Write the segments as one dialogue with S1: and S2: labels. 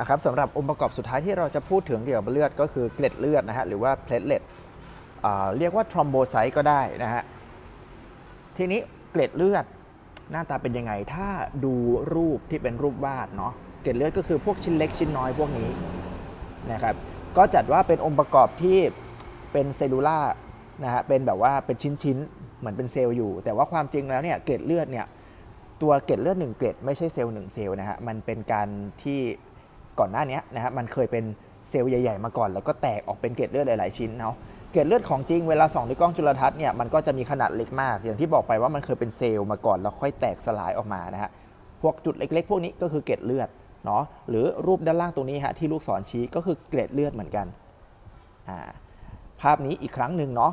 S1: นะครับสำหรับองค์ประกอบสุดท้ายที่เราจะพูดถึงเกี่ยวกับเลือดก็คือเกล็ดเลือดนะฮะหรือว่าเพลทเลตเรียกว่าทรอมโบไซต์ก็ได้นะฮะทีนี้เกล็ดเลือดหน้าตาเป็นยังไงถ้าดูรูปที่เป็นรูปวาดเนาะเกล็ดเลือดก็คือพวกชิ้นเล็กชิ้นน้อยพวกนี้นะครับก็จัดว่าเป็นองค์ประกอบที่เป็นเซลลูล่านะฮะเป็นแบบว่าเป็นชิ้นๆเหมือนเป็นเซลล์อยู่ แต่ว่าความจริงแล้วเนี่ยเกล็ดเลือดเนี่ยตัวเกล็ดเลือดหนึ่งเกล็ดไม่ใช่เซลล์หนึ่งเซลล์นะฮะมันเป็นการที่ ก่อนหน้านี้นะฮะมันเคยเป็นเซลล์ใหญ่ๆมาก่อน แล้วก็แตกออกเป็นเกล็ดเลือดหลายๆชิ้นเนาะเกล็ดเลือดของจริงเวลาส่องด้วยกล้องจุลทรรศน์เนี่ยมันก็จะมีขนาดเล็กมาก อย่างที่บอกไปว่ามันเคยเป็นเซลล์มาก่อนแล้วค่อยแตกสลายออกมานะฮะพวกจุดเล็กๆ พวกนี้ก็คือเกล็ดเลือดเนาะหรือรูปด้านล่างตรงนี้ฮะที่ลูกศรชี้ก็คือเกล็ดเลือดเหมือนกันอ่าภาพนี้อีกครั้งหนึ่งเนาะ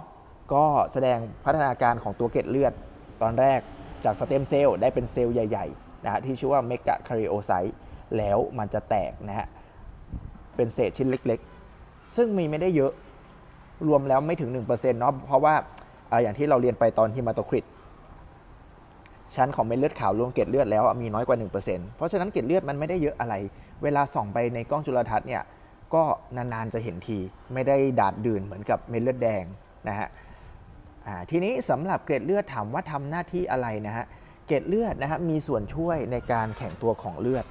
S1: ก็แสดงพัฒนาการของตัวเกล็ดเลือด ตอนแรกจากสเต็มเซลล์ได้เป็นเซลล์ใหญ่ๆนะฮะที่ชื่อว่าเมกะคาริโอไซต์ แล้วมันจะแตกนะฮะเป็นเศษชิ้นเล็กๆ ซึ่งมีไม่ได้เยอะรวมแล้วไม่ถึง 1%เนาะเพราะว่าอย่างที่เราเรียนไปตอนฮิมาโตคริตชั้นของเม็ดเลือดขาวรวมเกล็ดเลือดแล้วมีน้อยกว่า 1%เพราะฉะนั้นเกล็ดเลือดมันไม่ได้เยอะอะไร เวลาส่องไปในกล้องจุลทรรศน์เนี่ยก็นานๆจะเห็นทีไม่ได้ดาดดื่นเหมือนกับเม็ดเลือดแดงนะฮะทีนี้สำหรับเกล็ดเลือดถามว่าทำหน้าที่อะไรนะฮะเกล็ดเลือดนะฮะมีส่วนช่วยในการแข็งตัวของเลือด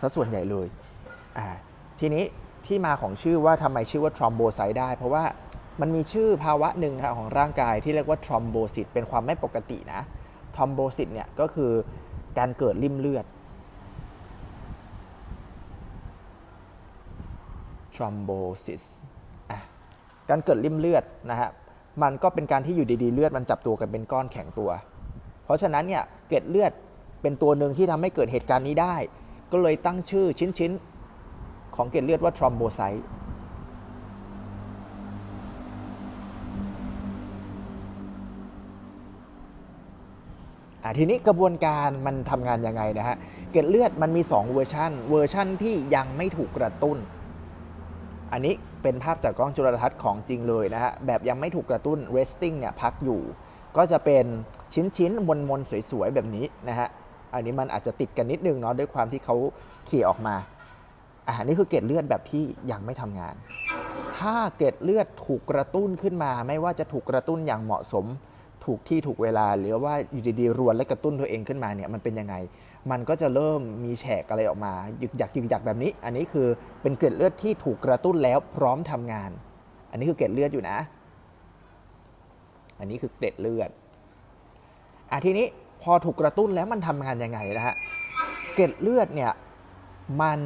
S1: ซะส่วนใหญ่เลยอ่าทีนี้ที่มาของชื่อว่าทำไมชื่อว่าทรอมโบไซต์ได้ เพราะว่ามันมีชื่อภาวะหนึ่งนะของร่างกายที่เรียกว่าทรอมโบซิสเป็นความไม่ปกตินะทรอมโบซิสเนี่ยก็คือการเกิดริ่มเลือดทรอมโบซิสอะการเกิดริ่มเลือดนะฮะมันก็เป็นการที่อยู่ดีๆ เลือดมันจับตัวกันเป็นก้อนแข็งตัว เพราะฉะนั้นเนี่ยเกล็ดเลือดเป็นตัวหนึ่งที่ทำให้เกิดเหตุการณ์นี้ได้ ก็เลยตั้งชื่อชิ้นๆ ของเกล็ดเลือดว่าทรอมโบไซต์อะทีนี้กระบวนการมันทำงานยังไงนะฮะ เกล็ดเลือดมันมี 2 เวอร์ชันเวอร์ชันที่ยังไม่ถูกกระตุ้น อันนี้เป็นภาพจากกล้องจุลทรรศน์ของจริงเลยนะฮะ แบบยังไม่ถูกกระตุ้น resting เนี่ยพักอยู่ ก็จะเป็นชิ้นๆมนๆสวยๆ แบบนี้นะฮะ อันนี้มันอาจจะติดกันนิดนึงเนาะด้วยความที่เขาขี่ออกมาอ่านี่คือเกล็ดเลือดแบบที่ยังไม่ทำงาน ถ้าเกล็ดเลือดถูกกระตุ้นขึ้นมา ไม่ว่าจะถูกกระตุ้นอย่างเหมาะสม ถูกที่ถูกเวลา หรือว่าอยู่ดีๆรวนและกระตุ้นตัวเองขึ้นมาเนี่ยมันเป็นยังไง มันก็จะเริ่มมีแฉกอะไรออกมายึกยักยึกยักแบบนี้ อันนี้คือเป็นเกล็ดเลือดที่ถูกกระตุ้นแล้วพร้อมทำงาน อันนี้คือเกล็ดเลือดอยู่นะ อันนี้คือเกล็ดเลือดอะทีนี้ พอถูกกระตุ้นแล้วมันทำงานยังไงนะฮะเกล็ดเลือดเนี่ยมัน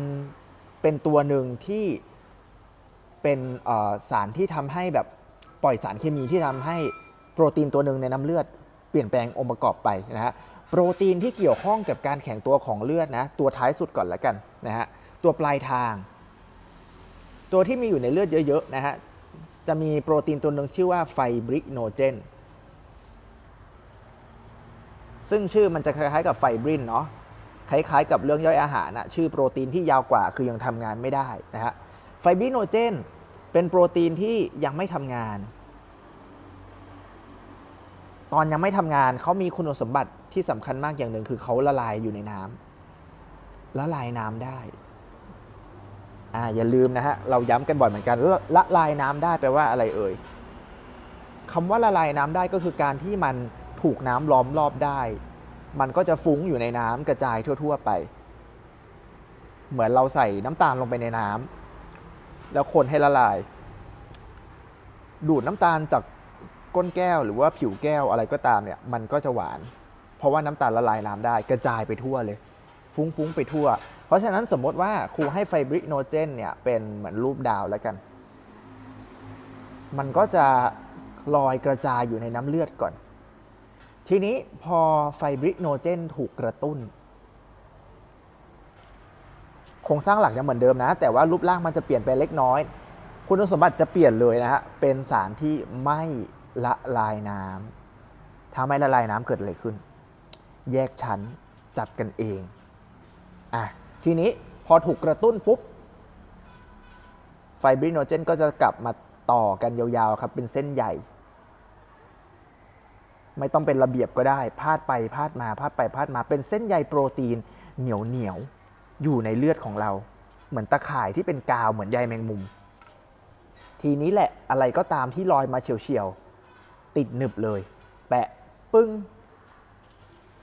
S1: เป็นตัวหนึ่งที่เป็นสารที่ทำให้แบบปล่อยสารเคมีที่ทำให้โปรตีนตัวหนึ่งในน้ำเลือดเปลี่ยนแปลงองค์ประกอบไปนะฮะโปรตีนที่เกี่ยวข้องกับการแข็งตัวของเลือดนะตัวท้ายสุดก่อนล้วกันนะฮะตัวปลายทาง ตัวที่มีอยู่ในเลือดเยอะๆนะฮะจะมีโปรตีนตัวหนึ่งชื่อว่าไฟบริโนเจน ซึ่งชื่อมันจะคล้ายๆกับไฟบรินเนาะคล้ายๆ กับเรื่องย่อยอาหารนะชื่อโปรตีนที่ยาวกว่าคือยังทำงานไม่ได้นะฮะไฟบริโนเจนเป็นโปรตีนที่ยังไม่ทำงาน ตอนยังไม่ทำงานเขามีคุณสมบัติที่สำคัญมากอย่างหนึ่งคือเขาละลายอยู่ในน้ำละลายน้ำได้อ่าอย่าลืมนะฮะเราย้ำกันบ่อยเหมือนกันละละลายน้ำได้แปลว่าอะไรเอ่ยคำว่าละลายน้ำได้ก็คือการที่มัน ถูกน้ำล้อมรอบได้ มันก็จะฟุ้งอยู่ในน้ำกระจายทั่ว ๆ ไป เหมือนเราใส่น้ำตาลลงไปในน้ำแล้วคนให้ละลาย ดูดน้ำตาลจากก้นแก้วหรือว่าผิวแก้วอะไรก็ตามเนี่ย มันก็จะหวาน เพราะว่าน้ำตาลละลายน้ำได้ กระจายไปทั่วเลย ฟุ้งๆไปทั่ว เพราะฉะนั้นสมมติว่าครูให้ไฟบริโนเจนเนี่ยเป็นเหมือนรูปดาวแล้วกัน มันก็จะลอยกระจายอยู่ในน้ำเลือดก่อน ทีนี้พอไฟบริโนเจนถูกกระตุ้น โครงสร้างหลักยังเหมือนเดิมนะ แต่ว่ารูปร่างมันจะเปลี่ยนไปเล็กน้อย คุณสมบัติจะเปลี่ยนเลยนะฮะ เป็นสารที่ไม่ละลายน้ำถ้าไม่ละลายน้ำเกิดอะไรขึ้น แยกชั้นจับกันเอง อะ ทีนี้พอถูกกระตุ้นปุ๊บ ไฟบริโนเจนก็จะกลับมาต่อกันยาวๆครับ เป็นเส้นใหญ่ ไม่ต้องเป็นระเบียบก็ได้ พาดไปพาดมาพาดไปพาดมา เป็นเส้นใยโปรตีนเหนียวเหนียวอยู่ในเลือดของเรา เหมือนตะข่ายที่เป็นกาวเหมือนใยแมงมุม ทีนี้แหละอะไรก็ตามที่ลอยมาเฉียวๆติดหนึบเลย แปะปึ้ง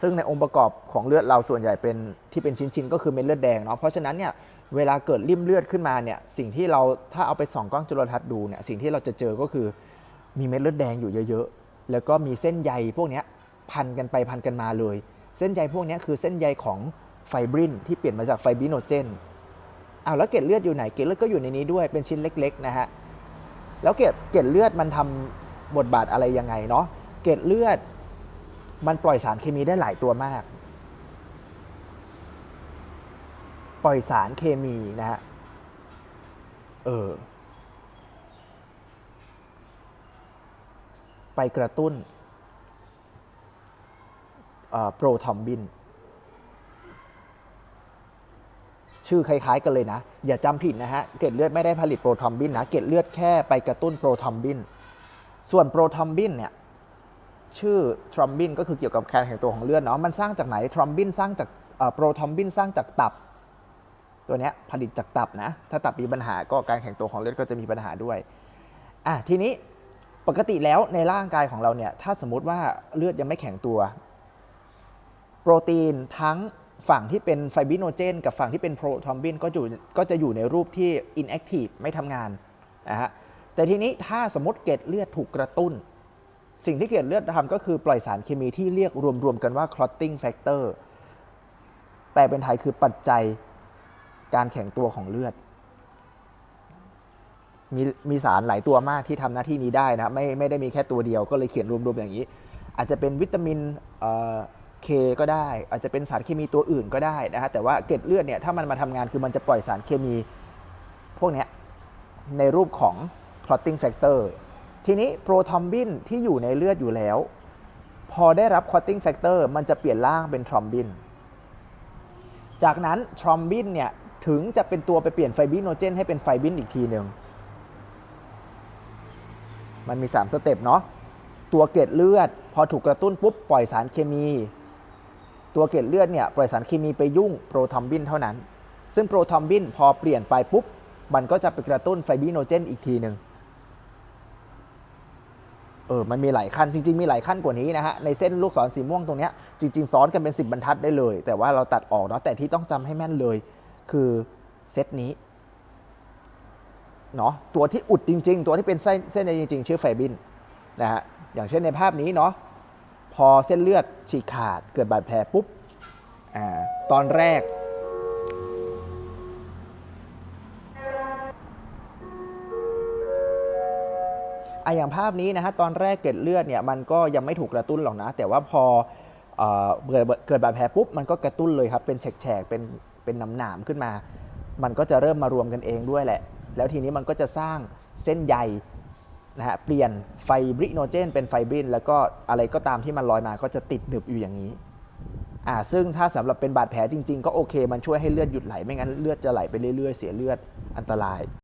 S1: ซึ่งในองค์ประกอบของเลือดเราส่วนใหญ่เป็นที่เป็นชิ้นๆก็คือเม็ดเลือดแดงเนาะเพราะฉะนั้นเนี่ยเวลาเกิดริ่มเลือดขึ้นมาเนี่ยสิ่งที่เราถ้าเอาไปส่องกล้องจุลทรรศน์ดูเนี่ยสิ่งที่เราจะเจอก็คือมีเม็ดเลือดแดงอยู่เยอะๆ แล้วก็มีเส้นใยพวกนี้พันกันไปพันกันมาเลย เส้นใยพวกนี้คือเส้นใยของไฟบรินที่เปลี่ยนมาจากไฟบิโนเจนอ้าวแล้วเกล็ดเลือดอยู่ไหน เกล็ดเลือดก็อยู่ในนี้ด้วยเป็นชิ้นเล็กๆนะฮะ แล้วเกล็ดเกล็ดเลือดมันทำบทบาทอะไรยังไงเนาะ เกล็ดเลือดมันปล่อยสารเคมีได้หลายตัวมาก ปล่อยสารเคมีนะฮะ เออ ไปกระตุ้นโปรทอมบิน ชื่อคล้าย ๆ กันเลยนะ อย่าจำผิดนะฮะ เกล็ดเลือดไม่ได้ผลิตโปรทอมบินนะ เกล็ดเลือดแค่ไปกระตุ้นโปรทอมบิน ส่วนโปรทอมบินเนี่ยชื่อทรอมบินก็คือเกี่ยวกับการแข็งตัวของเลือดเนาะ มันสร้างจากไหน ทรอมบินสร้างจากโปรทอมบินสร้างจากตับ ตัวเนี้ยผลิตจากตับนะ ถ้าตับมีปัญหาก็การแข็งตัวของเลือดก็จะมีปัญหาด้วย อะทีนี้ ปกติแล้วในร่างกายของเราเนี่ยถ้าสมมติว่าเลือดยังไม่แข็งตัว โปรตีนทั้งฝั่งที่เป็นไฟบิโนเจน กับฝั่งที่เป็นโปรทอมบินก็อยู่ก็จะอยู่ในรูปที่ inactive ไม่ทำงานนะฮะแต่ทีนี้ถ้าสมมติเกล็ดเลือดถูกกระตุ้น สิ่งที่เกล็ดเลือดทำก็คือปล่อยสารเคมีที่เรียกรวมๆกันว่า clotting factor แปลเป็นไทยคือปัจจัยการแข็งตัวของเลือด มีมีสารหลายตัวมากที่ทำหน้าที่นี้ได้นะไม่ไม่ได้มีแค่ตัวเดียวก็เลยเขียนรวมๆอย่างนี้ อาจจะเป็นวิตามินเคก็ได้ อาจจะเป็นสารเคมีตัวอื่นก็ได้นะฮะแต่ว่าเกล็ดเลือดเนี่ยถ้ามันมาทำงานคือมันจะปล่อยสารเคมีพวกเนี้ยในรูปของ clotting factor ทีนี้โปรทอมบินที่อยู่ในเลือดอยู่แล้ว พอได้รับ clotting factor มันจะเปลี่ยนร่างเป็นทรอมบินจากนั้นทรอมบินเนี่ยถึงจะเป็นตัวไปเปลี่ยนไฟบริโนเจนให้เป็นไฟบินอีกทีหนึ่ง มันมี 3 สเต็ปเนาะตัวเกล็ดเลือด พอถูกกระตุ้นปุ๊บปล่อยสารเคมี ตัวเกล็ดเลือดเนี่ยปล่อยสารเคมีไปยุ่งโปรทอมบินเท่านั้น ซึ่งโปรทอมบินพอเปลี่ยนไปปุ๊บ มันก็จะไปกระตุ้นไฟบิโนเจนอีกทีหนึ่งเออ มันมีหลายขั้น จริง ๆ มีหลายขั้นกว่านี้นะฮะ ในเส้นลูกศรสีม่วงตรงเนี้ยจริง ๆ ซ้อนกันเป็น 10 บรรทัดได้เลย แต่ว่าเราตัดออกเนาะ แต่ที่ต้องจำให้แม่นเลย คือเซตนี้ เนาะตัวที่อุดจริง ๆ ตัวที่เป็นเส้นเส้นใยจริง ๆ ชื่อไฟบินนะฮะอย่างเช่นในภาพนี้เนาะพอเส้นเลือดฉีกขาดเกิดบาดแผลปุ๊บอ่าตอนแรกออย่างภาพนี้นะฮะตอนแรกเกล็ดเลือดเนี่ยมันก็ยังไม่ถูกกระตุ้นหรอกนะ แต่ว่าพอเอ่อเกิดเกิดบาดแผลปุ๊บมันก็กระตุ้นเลยครับ เป็นแฉกๆเป็นเป็นหนามๆขึ้นมา มันก็จะเริ่มมารวมกันเองด้วยแหละ แล้วทีนี้มันก็จะสร้างเส้นใยนะฮะเปลี่ยนไฟบริโนเจนเป็นไฟบริน แล้วก็อะไรก็ตามที่มันลอยมาก็จะติดหนึบอยู่อย่างนี้อ่าซึ่งถ้าสำหรับเป็นบาดแผลจริง ๆ ก็โอเค มันช่วยให้เลือดหยุดไหล ไม่งั้นเลือดจะไหลไปเรื่อยๆ เสียเลือดอันตราย